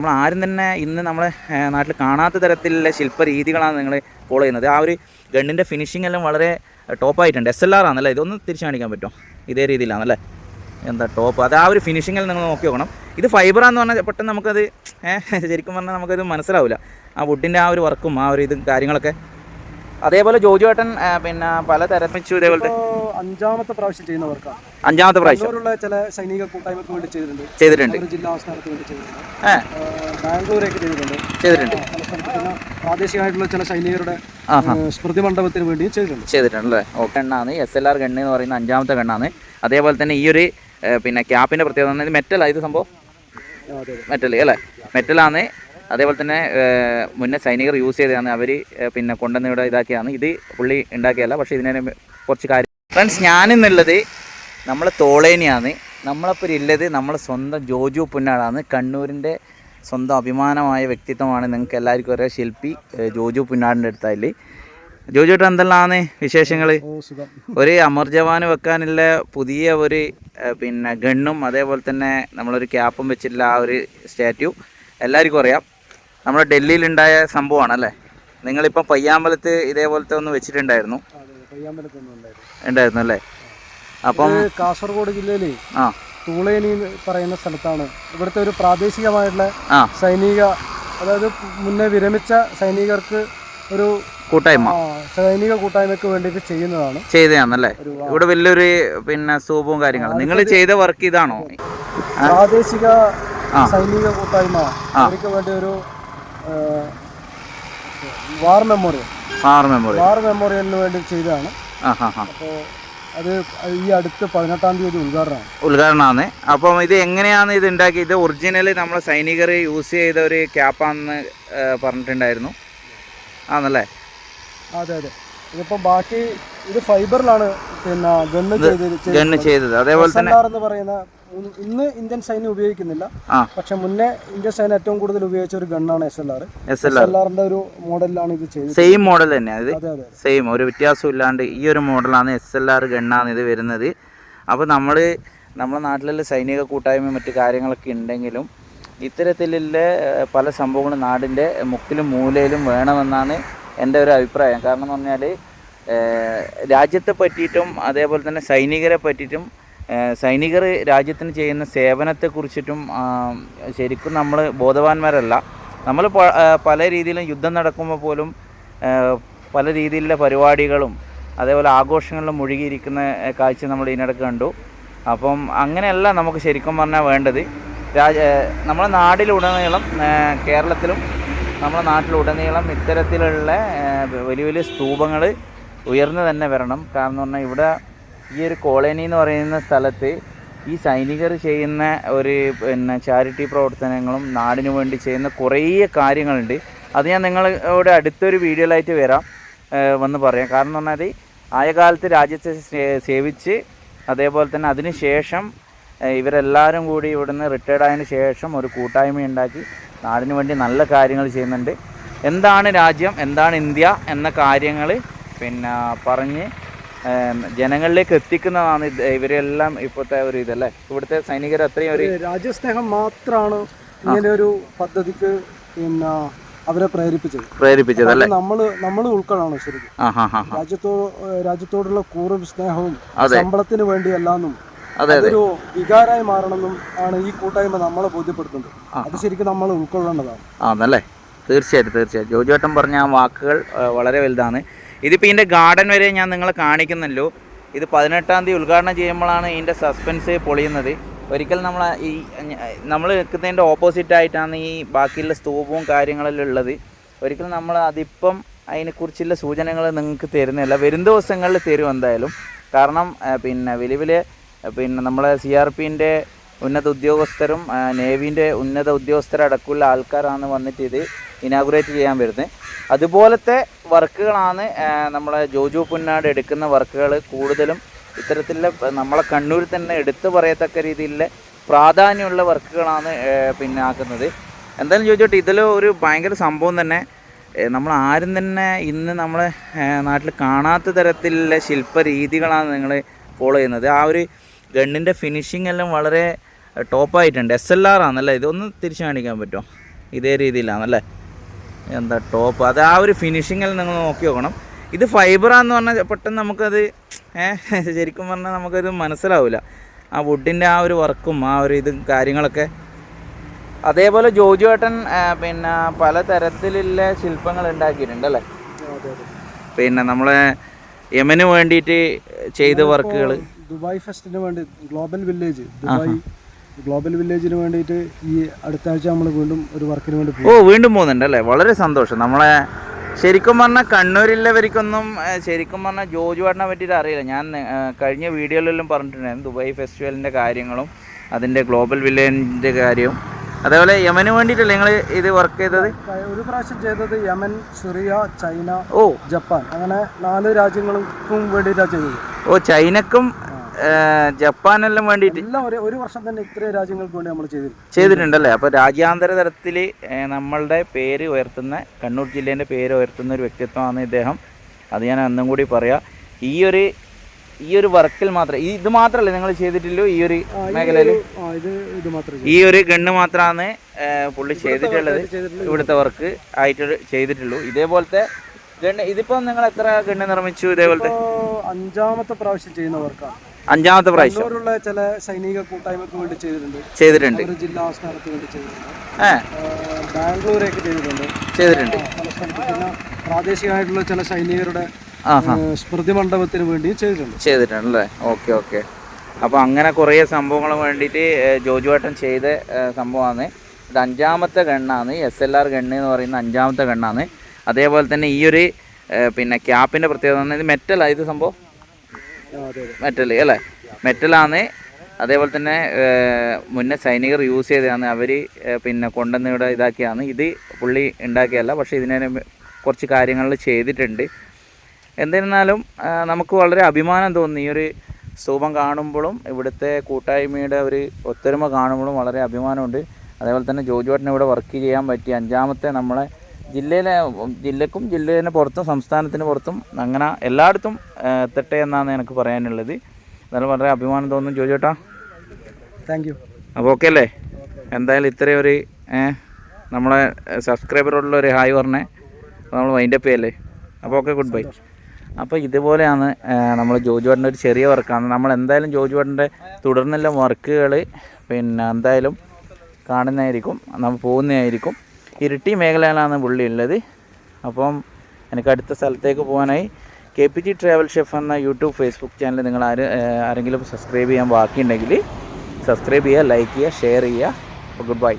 നമ്മൾ ആരും തന്നെ ഇന്ന് നമ്മളെ നാട്ടിൽ കാണാത്ത തരത്തിലുള്ള ശില്പ രീതികളാണ് നിങ്ങൾ ഫോളോ ചെയ്യുന്നത്. ആ ഒരു ഗണ്ണിന്റെ ഫിനിഷിംഗ് എല്ലാം വളരെ ടോപ്പായിട്ടുണ്ട് എസ് എൽ ആർ ആണല്ലേ? ഇതൊന്ന് തിരിച്ചു കാണിക്കാൻ പറ്റുമോ? ഇതേ രീതിയിലാണല്ലേ എന്താ ടോപ്പ് അത് ആ ഒരു ഫിനിഷിങ്ങിൽ നിങ്ങൾ നോക്കി നോക്കണം. ഇത് ഫൈബറാന്ന് പറഞ്ഞാൽ പെട്ടെന്ന് നമുക്കത് ശരിക്കും പറഞ്ഞാൽ നമുക്കത് മനസ്സിലാവില്ല ആ വുഡിന്റെ ആ ഒരു വർക്കും ആ ഒരു ഇതും കാര്യങ്ങളൊക്കെ. അതേപോലെ ജോജു ഏട്ടൻ പിന്നെ പല തരപ്പിച്ചു ഇതേപോലത്തെ അഞ്ചാമത്തെ പ്രാവശ്യം ചെയ്യുന്നവർക്കാണ് അഞ്ചാമത്തെ പ്രാവശ്യം. ചില സൈനിക കൂട്ടായ്മക്ക് വേണ്ടി ചെയ്തിട്ടുണ്ട്. ചെയ്തിട്ടുണ്ട്. ജില്ലാ ആസ്ഥാനത്ത് വേണ്ടി ചെയ്തിട്ടുണ്ട്. ബാംഗ്ലൂരേക്ക് ചെയ്തിട്ടുണ്ട്. ചെയ്തിട്ടുണ്ട്. പ്രാദേശികമായിട്ടുള്ള ചില സൈനികരുടെ. സ്മൃതി മണ്ഡപത്തിന് വേണ്ടി ചെയ്തിട്ടുണ്ട്. ചെയ്തിട്ടുണ്ടല്ലേ ഓക്കെ എണ്ണാണ് എസ് എൽ ആർ ഗണ്ണ് എന്ന് പറയുന്ന അഞ്ചാമത്തെ ഗണ്ണാണ് അതേപോലെ തന്നെ ഈ ഒരു പിന്നെ ക്യാപ്പിന്റെ പ്രത്യേകത മെറ്റലാണ് ഇത് സംഭവം? മെറ്റൽ അല്ലേ? മെറ്റലാണ് അതേപോലെ തന്നെ മുന്നേ സൈനികർ യൂസ് ചെയ്തതാണ്. അവർ പിന്നെ കൊണ്ടുവന്ന് ഇവിടെ ഇതാക്കിയതാണ്. ഇത് പുള്ളി ഉണ്ടാക്കിയല്ല പക്ഷേ ഇതിനെ കുറച്ച് കാര്യം ഫ്രണ്ട്സ് ഞാനിന്നുള്ളത് നമ്മളെ തോളേനിയാണ്. നമ്മളപ്പോൾ ഉള്ളത് നമ്മളെ സ്വന്തം ജോജു പുന്നാടാണ് കണ്ണൂരിന്റെ സ്വന്തം അഭിമാനമായ വ്യക്തിത്വമാണ് നിങ്ങൾക്ക് എല്ലാവർക്കും ഒരേ ശില്പി ജോജു പുന്നാടിന്റെ അടുത്തായില്ലേ ജോജു ഏട്ടൻ എന്തെല്ലാമാണ് വിശേഷങ്ങൾ ഒരു അമർ ജവാന് വെക്കാനുള്ള പുതിയ ഒരു പിന്നെ ഗണ്ണും അതേപോലെ തന്നെ നമ്മളൊരു ക്യാപ്പും വെച്ചിട്ടുള്ള ആ ഒരു സ്റ്റാറ്റ്യൂ എല്ലാവർക്കും അറിയാം. നമ്മുടെ ഡൽഹിയിലുണ്ടായ സംഭവമാണ് അല്ലേ നിങ്ങളിപ്പം പയ്യാമ്പലത്ത് ഇതേപോലത്തെ ഒന്ന് വെച്ചിട്ടുണ്ടായിരുന്നു. ഉണ്ടായിരുന്നു അല്ലേ? അപ്പം കാസർഗോഡ് ജില്ലയിലെ തൂളേനി എന്ന് പറയുന്ന സ്ഥലത്താണ്. ഇവിടുത്തെ ഒരു പ്രാദേശികമായിട്ടുള്ള സൈനിക അതായത് മുന്നേ വിരമിച്ച സൈനികർക്ക് ഒരു കൂട്ടായ്മ. സൈനിക കൂട്ടായ്മക്ക് വേണ്ടിയിട്ട് ചെയ്യുന്നതാണ്. ചെയ്തതാണല്ലേ? ഇവിടെ വലിയൊരു പിന്നെ സ്തൂപവും കാര്യങ്ങളും. നിങ്ങൾ ചെയ്ത വർക്ക് ഇതാണോ? പ്രാദേശിക സൈനിക കൂട്ടായ്മ. അവർക്ക് വേണ്ടി ഒരു വാർ മെമ്മോറിയൽ. ആറ് മെമ്മോറിയൽ വാർ മെമ്മോറിയലിന് വേണ്ടി ചെയ്തതാണ്. അപ്പോൾ അത് ഈ അടുത്ത് പതിനെട്ടാം തീയതി ഉദ്ഘാടനമാണ്. ഉദ്ഘാടനമാണ്. അപ്പം ഇത് എങ്ങനെയാണ് ഇത് ഉണ്ടാക്കി ഇത് ഒറിജിനൽ നമ്മൾ സൈനികർ യൂസ് ചെയ്ത ഒരു ക്യാപ്പാണെന്ന് പറഞ്ഞിട്ടുണ്ടായിരുന്നു. ആണല്ലേ? അതെ അതെ. ഇതിപ്പോൾ ബാക്കി ഇത് ഫൈബറിലാണ് പിന്നെ ഗണ്ണ് ചെയ്ത് ഗണ്ണ് ചെയ്തത്. അതേപോലെ തന്നെ എന്ന് പറയുന്ന ഇന്ന് ഇന്ത്യൻ സൈന്യം ഉപയോഗിക്കുന്നില്ല. പക്ഷെ മുന്നേ ഇന്ത്യൻ സൈന്യം ഏറ്റവും കൂടുതൽ ഉപയോഗിച്ച ഒരു ഗണ്ണാണ് S L R S L ആറിന്റെ ഒരു മോഡലിലാണ് ഇത് ചെയ്തത് സെയിം മോഡൽ തന്നെ. അതെ സെയിം ഒരു വ്യത്യാസം ഇല്ലാണ്ട് ഈ ഒരു മോഡലാണ് എസ് എൽ ആർ ഗണ്ണാണ് ഇത് വരുന്നത്. അപ്പോൾ നമ്മൾ നമ്മുടെ നാട്ടിലുള്ള സൈനിക കൂട്ടായ്മയും മറ്റു കാര്യങ്ങളൊക്കെ ഉണ്ടെങ്കിലും ഇത്തരത്തിലുള്ള പല സംഭവങ്ങളും നാടിന്റെ മുക്കിലും മൂലയിലും വേണമെന്നാണ് എന്റെ ഒരു അഭിപ്രായം. കാരണം എന്ന് പറഞ്ഞാൽ രാജ്യത്തെ പറ്റിയിട്ടും അതേപോലെ തന്നെ സൈനികരെ പറ്റിയിട്ടും സൈനികർ രാജ്യത്തിന് ചെയ്യുന്ന സേവനത്തെക്കുറിച്ചിട്ടും കുറിച്ചിട്ടും ശരിക്കും നമ്മൾ ബോധവാന്മാരല്ല. നമ്മൾ പല രീതിയിലും യുദ്ധം നടക്കുമ്പോൾ പോലും പല രീതിയിലുള്ള പരിപാടികളും അതേപോലെ ആഘോഷങ്ങളിലും മുഴുകിയിരിക്കുന്ന കാഴ്ച നമ്മൾ ഇതിനിടയ്ക്ക് കണ്ടു. അപ്പം അങ്ങനെയല്ല നമുക്ക് ശരിക്കും പറഞ്ഞാൽ വേണ്ടത്. രാജ നമ്മുടെ നാടിലുടനീളം കേരളത്തിലും നമ്മുടെ നാട്ടിലുടനീളം ഇത്തരത്തിലുള്ള വലിയ വലിയ സ്തൂപങ്ങൾ ഉയർന്നു തന്നെ വരണം. കാരണം എന്ന് പറഞ്ഞാൽ ഇവിടെ ഈ ഒരു കോളനി എന്ന് പറയുന്ന സ്ഥലത്ത് ഈ സൈനികർ ചെയ്യുന്ന ഒരു പിന്നെ ചാരിറ്റി പ്രവർത്തനങ്ങളും നാടിന് വേണ്ടി ചെയ്യുന്ന കുറേ കാര്യങ്ങളുണ്ട്. അത് ഞാൻ നിങ്ങളോട് അടുത്തൊരു വീഡിയോയിലായിട്ട് വരാം വന്ന് പറയാം. കാരണം എന്ന് പറഞ്ഞാൽ ആയ കാലത്ത് രാജ്യത്തെ സേവിച്ച് അതേപോലെ തന്നെ അതിന് ശേഷം ഇവരെല്ലാവരും കൂടി ഇവിടുന്ന് റിട്ടയർഡ് ആയതിനു ശേഷം ഒരു കൂട്ടായ്മ ഉണ്ടാക്കി നാടിന് വേണ്ടി നല്ല കാര്യങ്ങൾ ചെയ്യുന്നുണ്ട്. എന്താണ് രാജ്യം? എന്താണ് ഇന്ത്യ? എന്ന കാര്യങ്ങൾ പിന്നെ പറഞ്ഞ് ജനങ്ങളിലേക്ക് എത്തിക്കുന്നതാണ് ഇവരെല്ലാം ഇപ്പോഴത്തെ ഒരു ഇതല്ലേ ഇവിടുത്തെ സൈനികർ അത്രയും ഒരു രാജ്യസ്നേഹം മാത്രമാണ് ഇങ്ങനെ ഒരു പദ്ധതിക്ക് പിന്നെ അവരെ പ്രേരിപ്പിച്ചത്. പ്രേരിപ്പിച്ചത് അല്ലേ? നമ്മൾ നമ്മൾ ഉൾക്കൊള്ളാണ് ശരിക്കും. രാജ്യത്തോ രാജ്യത്തോടുള്ള കൂറും സ്നേഹവും. ശമ്പളത്തിന് വേണ്ടിയല്ലാന്നും അതെ അതെ. അതൊരു വികാരമായി മാറണമെന്നും ആണ് ഈ കൂട്ടായ്മ നമ്മളെ ബോധ്യപ്പെടുത്തുന്നത്. അത് ശരിക്കും നമ്മൾ ഉൾക്കൊള്ളേണ്ടതാണ്. ആണല്ലേ തീർച്ചയായിട്ടും തീർച്ചയായിട്ടും. ജോജോട്ടം പറഞ്ഞ ആ വാക്കുകൾ വളരെ വലുതാണ്. ഇതിപ്പോൾ ഇതിന്റെ ഗാർഡൻ വരെ ഞാൻ നിങ്ങളെ കാണിക്കുന്നല്ലോ ഇത് പതിനെട്ടാം തീയതി ഉദ്ഘാടനം ചെയ്യുമ്പോഴാണ് ഇതിന്റെ സസ്പെൻസ് പൊളിയുന്നത്. ഒരിക്കൽ നമ്മൾ ഈ നമ്മൾ നിൽക്കുന്നതിന്റെ ഓപ്പോസിറ്റായിട്ടാണ് ഈ ബാക്കിയുള്ള സ്തൂപവും കാര്യങ്ങളെല്ലാം ഉള്ളത്. ഒരിക്കൽ നമ്മൾ അതിപ്പം അതിനെക്കുറിച്ചുള്ള സൂചനകൾ നിങ്ങൾക്ക് തരുന്നില്ല. വരും ദിവസങ്ങളിൽ തരും എന്തായാലും. കാരണം പിന്നെ വലിയ വലിയ പിന്നെ നമ്മളെ സി ആർ പിന്റെ ഉന്നത ഉദ്യോഗസ്ഥരും നേവിന്റെ ഉന്നത ഉദ്യോഗസ്ഥരടക്കമുള്ള ആൾക്കാരാണ് വന്നിട്ട് ഇത് ഇനാഗുറേറ്റ് ചെയ്യാൻ വരുന്നത്. അതുപോലത്തെ വർക്കുകളാണ് നമ്മളെ ജോജു പുന്നാട് എടുക്കുന്ന വർക്കുകൾ കൂടുതലും ഇത്തരത്തിലുള്ള നമ്മളെ കണ്ണൂരിൽ തന്നെ എടുത്തു പറയത്തക്ക രീതിയിലുള്ള പ്രാധാന്യമുള്ള വർക്കുകളാണ് പിന്നെ ആക്കുന്നത് എന്തായാലും ചോദിച്ചോട്ടെ ഇതിൽ ഒരു ഭയങ്കര സംഭവം തന്നെ നമ്മൾ ആരും തന്നെ ഇന്ന് നമ്മളെ നാട്ടിൽ കാണാത്ത തരത്തിലുള്ള ശില്പരീതികളാണ് നിങ്ങൾ ഫോളോ ചെയ്യുന്നത്. ആ ഒരു ഗണ്ണിന്റെ ഫിനിഷിംഗ് എല്ലാം വളരെ ടോപ്പായിട്ടുണ്ട് എസ് എൽ ആർ ആണല്ലേ? ഇതൊന്ന് തിരിച്ചു കാണിക്കാൻ പറ്റുമോ? ഇതേ രീതിയിലാണല്ലേ? എന്താ ടോപ്പ് അത് ആ ഒരു ഫിനിഷിങ്ങിൽ നിങ്ങൾ നോക്കി നോക്കണം. ഇത് ഫൈബറാന്ന് പറഞ്ഞാൽ പെട്ടെന്ന് നമുക്കത് ഏഹ് ശരിക്കും പറഞ്ഞാൽ നമുക്കത് മനസ്സിലാവില്ല ആ വുഡിന്റെ ആ ഒരു വർക്കും ആ ഒരു ഇതും കാര്യങ്ങളൊക്കെ. അതേപോലെ ജോജു ഏട്ടൻ പിന്നെ പല തരത്തിലുള്ള ശില്പങ്ങൾ ഉണ്ടാക്കിയിട്ടുണ്ട് അല്ലേ? പിന്നെ നമ്മളെ യമന് വേണ്ടിയിട്ട് ചെയ്ത വർക്കുകൾ ദുബായ് ഫെസ്റ്റിന് വേണ്ടി ഗ്ലോബൽ വില്ലേജ് ദുബായ് ഗ്ലോബൽ വില്ലേജിന് വേണ്ടിയിട്ട് ഈ അടുത്ത ആഴ്ച നമ്മൾ വീണ്ടും ഒരു വർക്കിന് വേണ്ടി പോകും. ഓ വീണ്ടും പോകുന്നുണ്ട് അല്ലേ? വളരെ സന്തോഷം. നമ്മളെ ശരിക്കും പറഞ്ഞാൽ കണ്ണൂരില്ലവർക്കൊന്നും ശരിക്കും പറഞ്ഞാൽ ജോജു ഏട്ടനെ പറ്റിയിട്ട് അറിയില്ല. ഞാൻ കഴിഞ്ഞ വീഡിയോയിലെല്ലാം പറഞ്ഞിട്ടുണ്ടായിരുന്നു ദുബായ് ഫെസ്റ്റിവലിന്റെ കാര്യങ്ങളും അതിന്റെ ഗ്ലോബൽ വില്ലേജിന്റെ കാര്യവും. അതേപോലെ യമന് വേണ്ടിയിട്ടല്ലേ നിങ്ങൾ ഇത് വർക്ക് ചെയ്തത്? ഒരു പ്രാവശ്യം ചെയ്തത് യമൻ സിറിയ ചൈന ഓ. ജപ്പാൻ. അങ്ങനെ നാല് രാജ്യങ്ങൾക്കും വേണ്ടിയിട്ടാണ് ചെയ്തത്. ഓ ചൈനക്കും ജപ്പാനെല്ലാം വേണ്ടിയിട്ട്. എല്ലാം ഒരു ഒരു വർഷം തന്നെ ഇത്രയും രാജ്യങ്ങൾക്ക് വേണ്ടി നമ്മൾ ചെയ്തിട്ടുണ്ട് ചെയ്തിട്ടുണ്ടല്ലേ? അപ്പോൾ രാജ്യാന്തര തലത്തിൽ നമ്മളുടെ പേര് ഉയർത്തുന്ന കണ്ണൂർ ജില്ലേന്റെ പേര് ഉയർത്തുന്ന ഒരു വ്യക്തിത്വമാണ് ഇദ്ദേഹം. അത് ഞാൻ അന്നും കൂടി പറയാം. ഈ ഒരു ഈ ഒരു വർക്കിൽ മാത്രം ഇത് മാത്രമല്ലേ നിങ്ങൾ ചെയ്തിട്ടുള്ളൂ? ഈ ഒരു മേഖലയിൽ ഈ ഒരു ഗണ്ണ് മാത്രമാണ് പുള്ളി ചെയ്തിട്ടുള്ളത്. ചെയ്തിട്ടുള്ളൂ. ഇവിടുത്തെ വർക്ക് ആയിട്ട് ചെയ്തിട്ടുള്ളൂ. ഇതേപോലത്തെ ഗണ്ണ് ഇതിപ്പോ നിങ്ങൾ എത്ര ഗണ്ണ് നിർമ്മിച്ചു ഇതേപോലത്തെ? അഞ്ചാമത്തെ പ്രാവശ്യം ചെയ്യുന്ന വർക്കാണ് അഞ്ചാമത്തെ പ്രാവശ്യം. കണ്ണൂരുള്ള ചില സൈനിക കൂട്ടായ്മക്ക് വേണ്ടി ചെയ്തിട്ടുണ്ട്. ചെയ്തിട്ടുണ്ട്. ഒരു ജില്ലാ ആസ്ഥാനത്ത് വേണ്ടി ചെയ്തിട്ടുണ്ട്. ഏ. ബാംഗ്ലൂരേക്ക് ചെയ്തിട്ടുണ്ട്. ചെയ്തിട്ടുണ്ട്. പല സ്ഥലത്ത് പിന്നെ പ്രാദേശികമായിട്ടുള്ള ചില സൈനികരുടെ ആ സ്മൃതി മണ്ഡപത്തിന് വേണ്ടിയും ചെയ്തിട്ടുണ്ട്. ചെയ്തിട്ടുണ്ടല്ലേ? Okay okay. അപ്പോൾ അങ്ങനെ കുറേ സംഭവങ്ങൾ വേണ്ടിയിട്ട് ഏഹ്, ജോജുവേട്ടൻ ചെയ്ത ഏഹ്, സംഭവമാണ് ഇത് അഞ്ചാമത്തെ ഗണ്ണാണ്. എസ് എൽ ആർ ഗണ്ണ് എന്ന് പറയുന്ന അഞ്ചാമത്തെ ഗണ്ണാണ്. അതേപോലെ തന്നെ ഈ ഒരു ഏഹ്, പിന്നെ ക്യാപ്പിന്റെ പ്രത്യേകത എന്ന് പറഞ്ഞാൽ ഇത് മെറ്റലാണ് ഇത് സംഭവം? മെറ്റൽ അല്ലേ? മെറ്റലാണ് അതേപോലെ തന്നെ മുന്നേ സൈനികർ യൂസ് ചെയ്തതാണ്. അവർ പിന്നെ കൊണ്ടുവന്ന് ഇവിടെ ഇതാക്കിയാണ് ഇത് പുള്ളി ഉണ്ടാക്കിയല്ല പക്ഷേ ഇതിനെ കുറച്ച് കാര്യങ്ങൾ ചെയ്തിട്ടുണ്ട്. എന്നിരുന്നാലും നമുക്ക് വളരെ അഭിമാനം തോന്നി. ഈ ഒരു സ്തൂപം കാണുമ്പോഴും ഇവിടുത്തെ കൂട്ടായ്മയുടെ ഒരു ഒത്തൊരുമ കാണുമ്പോഴും വളരെ അഭിമാനമുണ്ട്. അതേപോലെ തന്നെ ജോജുവേട്ടനെ ഇവിടെ വർക്ക് ചെയ്യാൻ പറ്റി അഞ്ചാമത്തെ നമ്മളെ ജില്ലയിലെ ജില്ലക്കും ജില്ലയിന് പുറത്തും സംസ്ഥാനത്തിന് പുറത്തും അങ്ങനെ എല്ലായിടത്തും എത്തട്ടെ എന്നാണ് എനിക്ക് പറയാനുള്ളത്. എന്നാലും വളരെ അഭിമാനം തോന്നും. ജോജുവേട്ടാ താങ്ക് യു അപ്പോൾ ഓക്കെ അല്ലേ? എന്തായാലും ഇത്രയും ഒരു നമ്മളെ സബ്സ്ക്രൈബറോടുള്ള ഒരു ഹായ് പറഞ്ഞേ. നമ്മൾ വൈൻഡപ്പ് ചെയ്യല്ലേ? അപ്പോൾ ഓക്കെ ഗുഡ് ബൈ അപ്പോൾ ഇതുപോലെയാണ് നമ്മൾ ജോജുവേട്ടന്റെ ഒരു ചെറിയ വർക്കാണ് നമ്മൾ എന്തായാലും ജോജുവേട്ടന്റെ തുടർന്നുള്ള വർക്കുകൾ പിന്നെ എന്തായാലും കാണുന്നതായിരിക്കും നമ്മൾ പോകുന്നതായിരിക്കും. ഇരിട്ടി മേഖലയിലാണ് പുള്ളി ഉള്ളത്. അപ്പം എനിക്ക് അടുത്ത സ്ഥലത്തേക്ക് പോകാനായി K P G travel chef എന്ന യൂട്യൂബ് ഫേസ്ബുക്ക് ചാനൽ നിങ്ങൾ ആര് ആരെങ്കിലും സബ്സ്ക്രൈബ് ചെയ്യാൻ ബാക്കിയുണ്ടെങ്കിൽ സബ്സ്ക്രൈബ് ചെയ്യുക ലൈക്ക് ചെയ്യുക ഷെയർ ചെയ്യുക. Good bye.